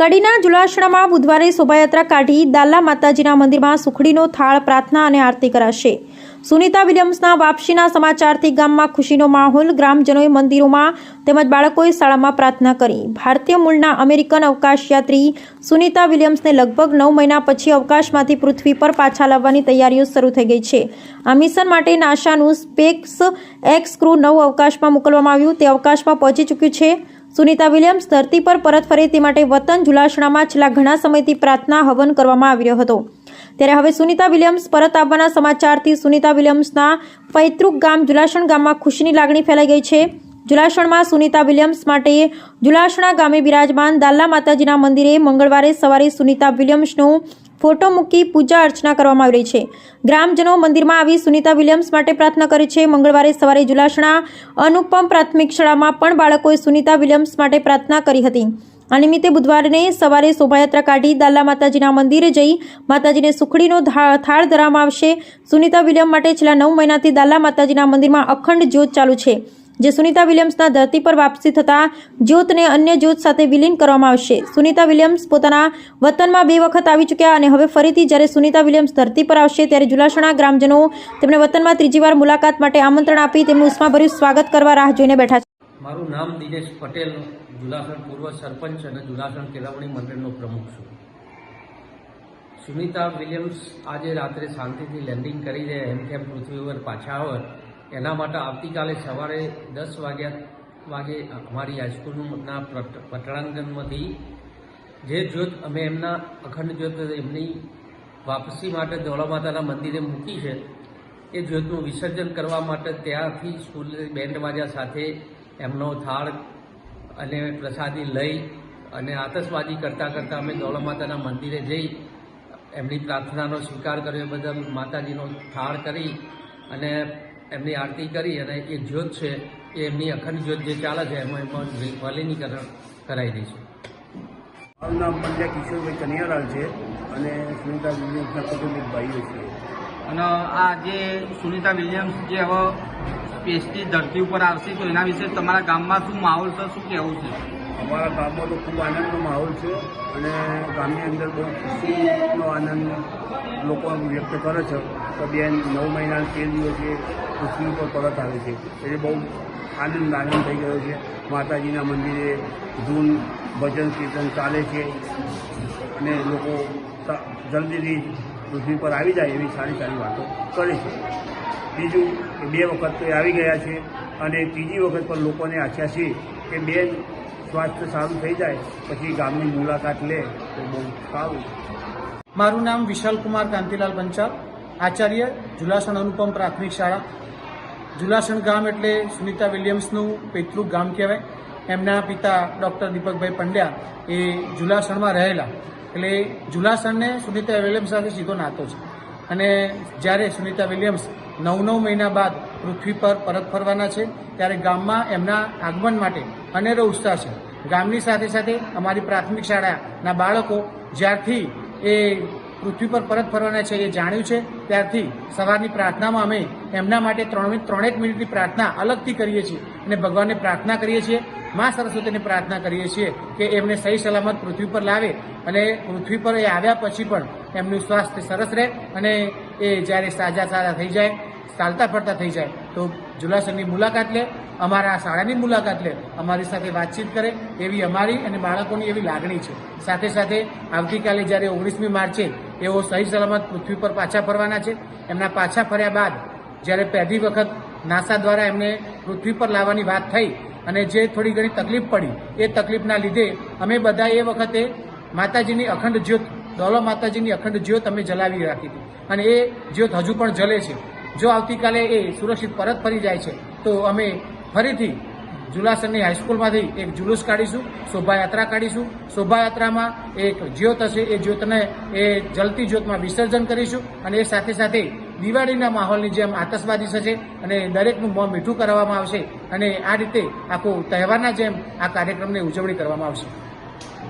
કડીના જુલાસણામાં બુધવારે શોભાયાત્રા કાઢી દાલા માતાજીના મંદિરમાં સુખડીનો થાળ, પ્રાર્થના અને આરતી કરાશે. સુનીતા વિલિયમ્સના વાપસીના સમાચારથી ગામમાં ખુશીનો માહોલ, ગ્રામજનોએ મંદિરોમાં તેમજ બાળકોએ શાળામાં પ્રાર્થના કરી. ભારતીય મૂળના અમેરિકન અવકાશયાત્રી સુનિતા વિલિયમ્સને લગભગ નવ મહિના પછી અવકાશમાંથી પૃથ્વી પર પાછા લાવવાની તૈયારીઓ શરૂ થઈ ગઈ છે. આ મિશન માટે નાસાનું સ્પેક્સ એક્સ ક્રૂ નવ અવકાશમાં મોકલવામાં આવ્યું. તે અવકાશમાં પહોંચી ચૂક્યું છે. સુનીતા વિલિયમ્સ ધરતી પર પરત ફરે તે માટે વતન જુલાસણામાં છેલ્લા ઘણા સમયથી પ્રાર્થના હવન કરવામાં આવી રહ્યો હતો. ત્યારે હવે સુનીતા વિલિયમ્સ પરત આવવાના સમાચારથી સુનીતા વિલિયમ્સના પૈતૃક ગામ જુલાસણ ગામમાં ખુશીની લાગણી ફેલાઈ ગઈ છે. જુલાસણમાં સુનીતા વિલિયમ્સ માટે જુલાસણા ગામે બિરાજમાન દાલ્લા માતાજીના મંદિરે મંગળવારે સવારે સુનીતા વિલિયમ્સનો ફોટો મૂકી પૂજા અર્ચના કરવામાં આવી રહી છે. ગ્રામજનો મંદિરમાં આવી સુનીતા વિલિયમ્સ માટે પ્રાર્થના કરે છે. મંગળવારે સવારે જુલાસણા અનુપમ પ્રાથમિક શાળામાં પણ બાળકોએ સુનીતા વિલિયમ્સ માટે પ્રાર્થના કરી હતી. આ નિમિત્તે બુધવારે સવારે શોભાયાત્રા કાઢી દાલા માતાજીના મંદિરે જઈ માતાજીને સુખડીનો થાળ ધરવામાં આવશે. સુનીતા વિલિયમ માટે છેલ્લા નવ મહિનાથી દાલા માતાજીના મંદિરમાં અખંડ જ્યોત ચાલુ છે. જે સુનિતા વિલિયમ્સના ધરતી પર વાપસી થતા જ્યોતને અન્ય જ્યોત સાથે વિલીન કરવામાં આવશે. સુનીતા વિલિયમ્સ પોતાના વતનમાં બે વખત આવી ચૂક્યા અને હવે ફરીથી જ્યારે સુનિતા વિલિયમ્સ ધરતી પર આવશે ત્યારે જુલાસણા ગ્રામજનો તેમને વતનમાં ત્રીજી વાર મુલાકાત માટે આમંત્રણ આપી તેમનું ઉષ્માભર્યું સ્વાગત કરવા રાહ જોઈને બેઠા છે. મારું નામ દિનેશ પટેલ, જુલાસણ પૂર્વ સરપંચ અને જુલાસણ કેળવણી મંડળનો પ્રમુખ છું. સુનિતા વિલિયમ્સ આજે રાત્રે શાંતિથી લેન્ડિંગ કરી દે એમ કેમ પૃથ્વી પર પાછા આવે એના માટે આવતીકાલે સવારે દસ વાગ્યા વાગે અમારી હાઈસ્કૂલના પટ- પટાંગણમાંથી જે જ્યોત, અમે એમના અખંડ જ્યોત એમની વાપસી માટે ધોળા માતાના મંદિરે મૂકી છે, એ જ્યોતનું વિસર્જન કરવા માટે ત્યાંથી સ્કૂલ બેન્ડ બાજા સાથે એમનો થાળ અને પ્રસાદી લઈ અને આતશબાજી કરતાં કરતાં અમે ધોળા માતાના મંદિરે જઈ એમની પ્રાર્થનાનો સ્વીકાર કર્યો બધા માતાજીનો થાળ કરી અને એમની આરતી કરી અને એ જ્યોત છે એ એમની અખંડ જ્યોત જે ચાલે છે એમાં એમાં વલીનીકરણ કરાવી દઈશું મારું નામ પંડ્યા કિશોરભાઈ કનિયાલાલ છે અને સુનિતા વિલિયમ્સના કુટુંબિક ભાઈઓ છે. અને આ જે સુનિતા વિલિયમ્સ જે હવે સ્પેસની ધરતી ઉપર આવશે તો એના વિશે તમારા ગામમાં શું માહોલ છે શું કહેવું છે? અમારા ગામમાં તો ખૂબ આનંદનો માહોલ છે અને ગામની અંદર બહુ ખુશીનો આનંદ લોકો વ્યક્ત કરે છે. તો બેન નવ મહિના તેર દિવસે પૃથ્વી પર પરત આવે છે. એટલે બહુ આનંદ આનંદ થઈ ગયો છે. માતાજીના મંદિરે ધૂન, ભજન, કીર્તન ચાલે છે અને લોકો જલ્દીથી પૃથ્વી પર આવી જાય એવી સારી સારી વાતો કરે છે. બીજું બે વખત તો આવી ગયા છે અને ત્રીજી વખત પણ લોકોને આશા છે કે બેન સ્વાસ્થ્ય સારું થઈ જાય, પછી ગામની મુલાકાત લે, તો બહુ સારું. મારું નામ વિશાલ કુમાર કાંતિલાલ પંચાલ આચાર્ય જુલાસણ અનુપમ પ્રાથમિક શાળા. જુલાસણ ગામ એટલે સુનિતા વિલિયમ્સનું પૈતૃક ગામ કહેવાય. એમના પિતા ડૉક્ટર દીપકભાઈ પંડ્યા એ જુલાસણમાં રહેલા. એટલે જુલાસણને સુનિતા વિલિયમ્સ સાથે સીધો નાતો છે. અને જ્યારે સુનિતા વિલિયમ્સ નવ નવ મહિના બાદ પૃથ્વી પર પરત ફરવાના છે, ત્યારે ગામમાં એમના આગમન માટે અનેરો ઉત્સાહ છે. ગામની સાથે સાથે અમારી પ્રાથમિક શાળાના બાળકો જ્યારથી એ પૃથ્વી પર પરત ફરવાના છે એ જાણ્યું છે, ત્યારથી સવારની પ્રાર્થનામાં અમે એમના માટે ત્રણ ત્રણેક મિનિટની પ્રાર્થના અલગથી કરીએ છીએ અને ભગવાનને પ્રાર્થના કરીએ છીએ, મા સરસ્વતીને પ્રાર્થના કરીએ છીએ કે એમને સહી સલામત પૃથ્વી પર લાવે અને પૃથ્વી પર એ આવ્યા પછી પણ એમનું સ્વાસ્થ્ય સરસ રહે અને એ જ્યારે સાજા સાજા થઈ જાય, ચાલતા ફરતા થઈ જાય, તો જુલાસરની મુલાકાત લે અમારા શાળાની મુલાકાત લે, અમારી સાથે વાતચીત કરે, એવી અમારી અને બાળકોની એવી લાગણી છે. સાથે સાથે આવતીકાલે જ્યારે ઓગણીસમી માર્ચે એઓ સહી સલામત પૃથ્વી પર પાછા ફરવાના છે, એમના પાછા ફર્યા બાદ જ્યારે પહેલી વખત નાસા દ્વારા એમને પૃથ્વી પર લાવવાની વાત થઈ અને જે થોડી ઘણી તકલીફ પડી, એ તકલીફના લીધે અમે બધા એ વખતે માતાજીની અખંડ જ્યોત દોલો માતાજીની અખંડ જ્યોત અમે જલાવી રાખી હતી. અને એ જ્યોત હજુ પણ જલે છે. જો આવતીકાલે એ સુરક્ષિત પરત ફરી જાય છે, તો અમે ફરીથી જુલાસરની હાઈસ્કૂલમાંથી એક જુલુસ કાઢીશું, શોભાયાત્રા કાઢીશું. શોભાયાત્રામાં એક જ્યોત હશે, એ જ્યોતને એ જલતી જ્યોતમાં વિસર્જન કરીશું અને એ સાથે સાથે દિવાળીના માહોલની જેમ આતશબાજી થશે અને દરેકનું મોં મીઠું કરવામાં આવશે અને આ રીતે આખો તહેવારના જેમ આ કાર્યક્રમની ઉજવણી કરવામાં આવશે.